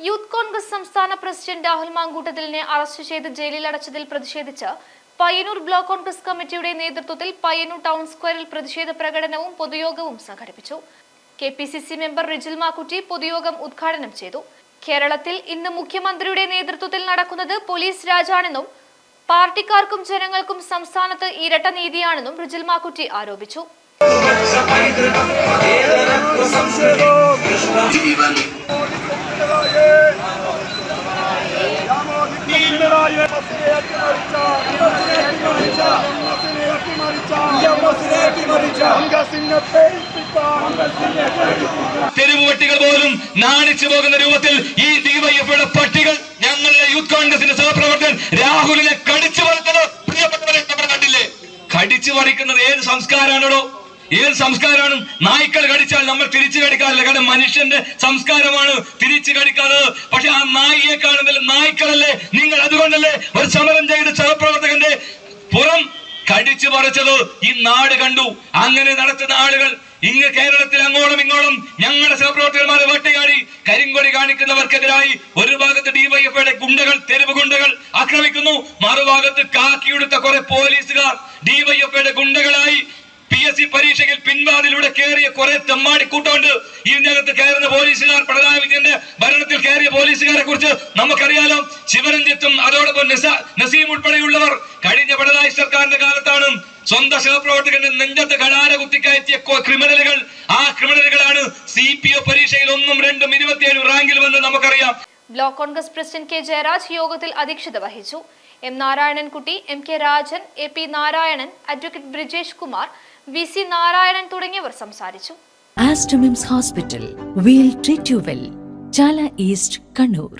Youth Congress സംസ്ഥാന president Rahul മാങ്കൂട്ടത്തിലിനെ arrest ചെയ്ത് ജയിലിൽ അടച്ചതിൽ പ്രതിഷേധിച്ച് പയ്യന്നൂർ ബ്ലോക്ക് കോൺഗ്രസ് കമ്മിറ്റിയുടെ നേതൃത്വത്തിൽ പയ്യന്നൂർ ടൗൺ സ്ക്വയറിൽ പ്രതിഷേധ പ്രകടനവും പൊതുയോഗവും സംഘടിപ്പിച്ചു. K P C C member Rijil Makkutty പൊതുയോഗം ഉദ്ഘാടനം ചെയ്തു. കേരളത്തിൽ ഇന്ന് മുഖ്യമന്ത്രിയുടെ നേതൃത്വത്തിൽ നടക്കുന്നത് പോലീസ് രാജാണെന്നും പാർട്ടിക്കാർക്കും ജനങ്ങൾക്കും സംസ്ഥാനത്ത് ഇരട്ട നീതിയാണെന്നും റിജിൽ മാക്കുറ്റി ആരോപിച്ചു. തെരുവുപട്ടികൾ പോലും നാണിച്ചു പോകുന്ന രൂപത്തിൽ ഈ ഡിവൈഎഫ്ഐയുടെ പട്ടികൾ ഞങ്ങളുടെ യൂത്ത് കോൺഗ്രസിന്റെ സഹപ്രവർത്തകൻ രാഹുലിനെ കടിച്ചു പറിച്ചത് പ്രിയപ്പെട്ടവരെ നമ്മൾ കണ്ടില്ലേ? കടിച്ചു പറിക്കുന്നത് ഏത് സംസ്കാരമാണോ ഏത് സംസ്കാരമാണ്? നായ്ക്കൾ കടിച്ചാൽ നമ്മൾ തിരിച്ചു കടിക്കാറില്ല. കാരണം മനുഷ്യന്റെ സംസ്കാരമാണ് തിരിച്ചു കടിക്കാറ് പക്ഷെ ആ നായിയെ കാണുന്നില്ല നായ്ക്കളല്ലേ? നിങ്ങൾ അതുകൊണ്ടല്ലേ ഒരു സമരം ചെയ്ത സഹപ്രവർത്തകന്റെ പുറം കടിച്ചു പറിച്ചത്. ഈ നാട് കണ്ടു. അങ്ങനെ നടത്തുന്ന ആളുകൾ ഇങ്ങ് കേരളത്തിൽ അങ്ങോളം ഇങ്ങോളം ഞങ്ങളുടെ സഹപ്രവർത്തകന്മാരെ വേട്ടയാടി കരിങ്കൊടി കാണിക്കുന്നവർക്കെതിരായി ഒരു ഭാഗത്ത് ഡിവൈഎഫ്ഐയുടെ ഗുണ്ടകൾ തെരുവ് ഗുണ്ടകൾ ആക്രമിക്കുന്നു. മറുഭാഗത്ത് കാക്കിയെടുത്ത കുറെ പോലീസുകാർ ഡിവൈഎഫ്ഐയുടെ ഗുണ്ടകളായി സി പരീക്ഷയിൽ പിൻവാതിലൂടെ കയറിയ കുറെ തെമ്മാടി കൂട്ടമുണ്ട്. ഇതിനകത്ത് കയറുന്ന പോലീസുകാർ പിണറായി വിജയന്റെ ഭരണത്തിൽ കയറിയ പോലീസുകാരെ കുറിച്ച് നമുക്കറിയാലോ. ശിവരഞ്ജിത്തും അതോടൊപ്പം നസീം ഉൾപ്പെടെയുള്ളവർ കഴിഞ്ഞ പിണറായി സർക്കാരിന്റെ കാലത്താണ് സ്വന്തം സഹപ്രവർത്തകന്റെ നെഞ്ചത്ത് കടാര കുത്തിക്കയറ്റിയ ക്രിമിനലുകൾ. ആ ക്രിമിനലുകളാണ് സി പി ഒ പരീക്ഷയിൽ ഒന്നും രണ്ടും ഇരുപത്തിയേഴ് റാങ്കിൽ വന്ന് നമുക്കറിയാം. Block Congress president K Jayaraj യോഗത്തിൽ അധ്യക്ഷത വഹിച്ചു. M Narayanankutty M K Rajan A P Narayanan advocate Brijesh Kumar V C Narayanan തുടങ്ങിയവർ സംസാരിച്ചു. Aster MIMS hospital we'll treat you well Chala east Kannur